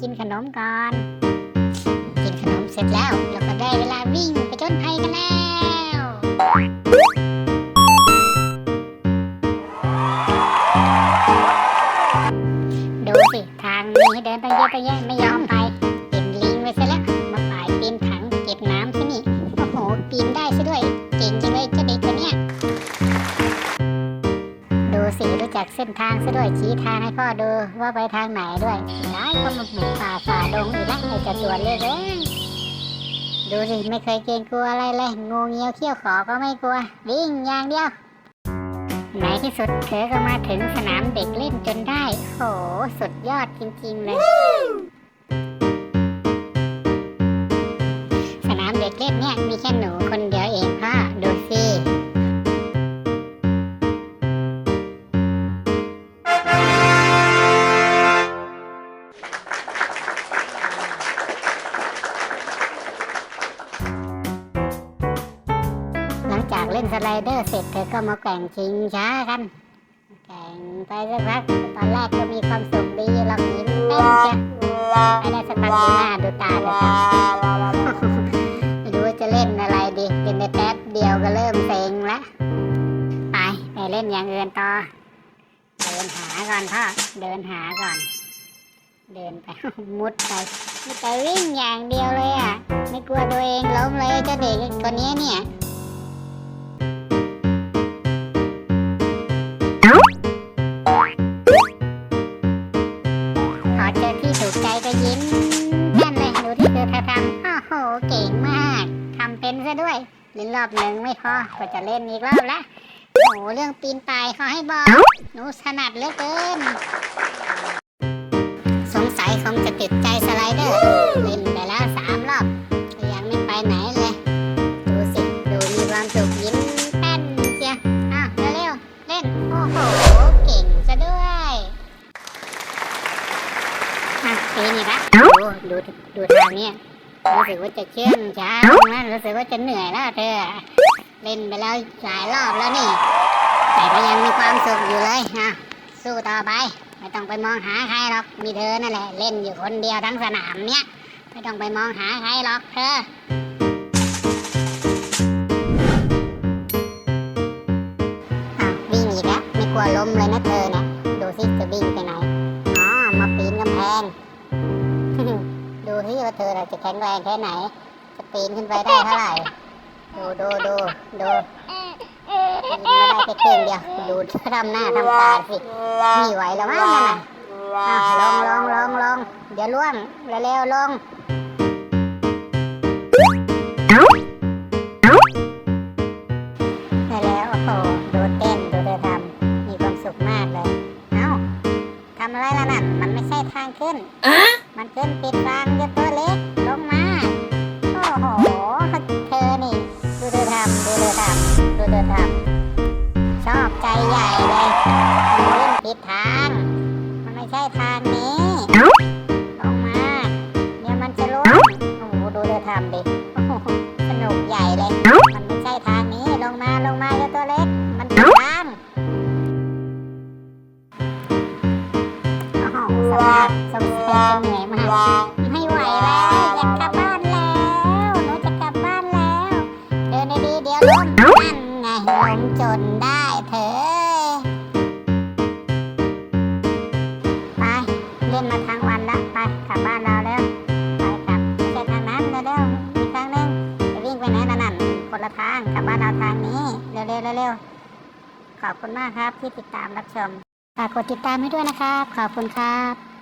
กินขนมก่อน กินขนมเสร็จแล้วเราก็ได้เวลาวิ่งไปจนภัยกันแล้วดูสิทางมีให้เดินตั้งเยอะตั้งแยะไม่ยอมไปเป็นลิงไปซะแล้วมาป่ายปีนถังเก็บน้ำซะนี่โอ้โหปีนได้ กเส้นทางซะด้วยชี้ทางให้พ่อดูว่าไปทางไหนด้วยย้ายก็มาบุกป่าฝ่าดงอีกแล้วไอ้เจะตัวเล็กเอ้ยดูสิไม่เคยเกรงกลัวอะไรเลยงูเงี้ยวเขี้ยวขอก็ไม่กลัว วิ่งอย่างเดียวในที่สุดเธอก็มาถึงสนามเด็กเล่นจนได้ โห สุดยอดจริงๆเลย สนามเด็กเล่นเนี่ยมีแค่หนูคนเดียว เล่นสไลเดอร์เสร็จเธอก็มาแกว่งชิงช้ากันแกว่งไปสักพักตอนแรกก็มีความสุขดีลอกยิ้มเต้นจ้ะไม่ได้สักพักดูหน้าดูตาเธอไม่รู้จะเล่นอะไรดีเล่นในแป๊บเดียวก็เริ่มเซ็งละไปไปเล่นอย่างอื่นต่อ เดินหาก่อนพ่อเดินหาก่อน เดินไปมุดไปมุดไปวิ่งอย่างเดียวเลยอะ ไม่กลัวตัวเองล้มเลยเจ้าเด็กคนนี้เนี่ย เล่นรอบหนึ่งไม่พอก็จะเล่นอีกรอบละโอ้โหเรื่องปีนป่ายเขาให้บอกหนูถนัดเหลือเกิน สงสัยคงจะติดใจสไลเดอร์เล่นไปแล้วสามรอบยังไม่ไปไหนเลย ดูสิ ดูมีความสุขยิ้มแป้นเชียอ้าวเร็วเล่น โอ้โห เก่งซะด้วยอะปีนอีกละดูดูดูทางนี้ รู้สึกว่าจะเชื่องช้านะรู้สึกว่าจะเหนื่อยแล้วเธอ เล่นไปแล้วหลายรอบแล้วนี่ แต่ก็ยังมีความสุขอยู่เลยอะสู้ต่อไป ไม่ต้องไปมองหาใครหรอก มีเธอนั่นแหละ เล่นอยู่คนเดียวทั้งสนามเนี้ย ไม่ต้องไปมองหาใครหรอกเธออ้าววิ่งอีกแล้วไม่กลัวล้มเลยนะเธอเนี่ย ดูสิจะวิ่งไปไหน อ๋อ มาปีนกำแพง ดูสิว่าเธอน่ะจะแข็งแรงแค่ไหน จะปีนขึ้นไปได้เท่าไหร่ ดูดูดูดูปีนมาได้แค่ครึ่งเดียว ดูทำหน้าทำตาสิไม่ไหวแล้วมั้งนั่นน่ะอ้าวลงลงลงลงเดี๋ยวล่วงเร็วๆลงได้แล้วโอ้โหดูเต้นดูเธอทำมีความสุขมากเลย เอ้าทำอะไรล่ะนั่นมันไม่ใช่ทางขึ้นมันขึ้น ปิดทางเดี๋ยวตัวเล็กลงมา โอ้โห เธอนี่ ดูเธอทำดูเธอทำดูเธอทำชอบใจใหญ่เลยมันผิดทาง มันไม่ใช่ทางนี้ ลงมาเดี๋ยมันจะล่วงโอ้โหดูเธอทำดิสนุกใหญ่เลย มันไม่ใช่ทางนี้ ลงมาลงมาเจ้าตัวเล็ก มันผิดทางโอ้โหสภาพสงสัยจะเหนื่อย ไม่ไหวแล้วอยากกลับบ้านแล้วหนูจะกลับบ้านแล้วเดินดีๆเดี๋ยวล้มนั่นไงล้มจนได้เถอะไปเล่นมาทั้งวันล้วไปกลับบ้านเราแล้วไปกลับไม่ใช่ทางนั้นเร็วๆอีกทางหนึงจะวิ่งไปไหนนั่นนั่นคนละทางกลับบ้านเราทางนี้เร็วๆเร็วๆขอบคุณมากครับที่ติดตามรับชมฝากกดติดตามให้ด้วยนะครับ ขอบคุณครับ